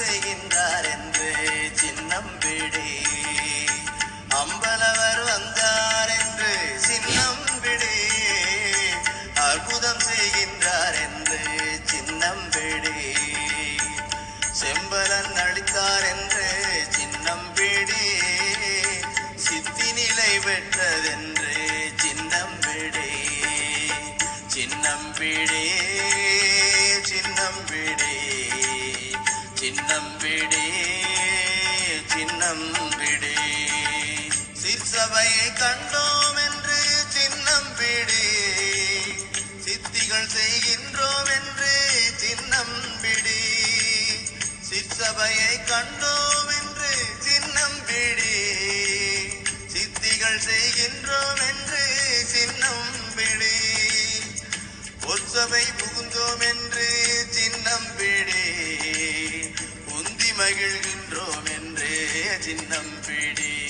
செய்கின்றார் என்று சின்னம் விடே. அம்பலவர் வந்தார் என்று சின்னம் விடே. அற்புதம் செய்கின்றார் என்று சின்னம் விடே. செம்பலன் அளித்தார் என்று சின்னம் விடே. சித்தி நிலை பெற்றதென்று சின்னம் விடே சின்னம் விடே. சிற்சபையை கண்டோம் என்று சின்னம் விடே. சித்திகள் செய்கின்றோம் என்று சின்னம் விடே. சிற்சபையை கண்டோம் என்று சின்னம் விடே. சித்திகள் செய்கின்றோம் என்று சின்னம் விடே. பொற்சபை புகுந்தோம் என்று சின்னம் விடே. மகிழ்கின்றோம் என்றே சின்னம் பிடி.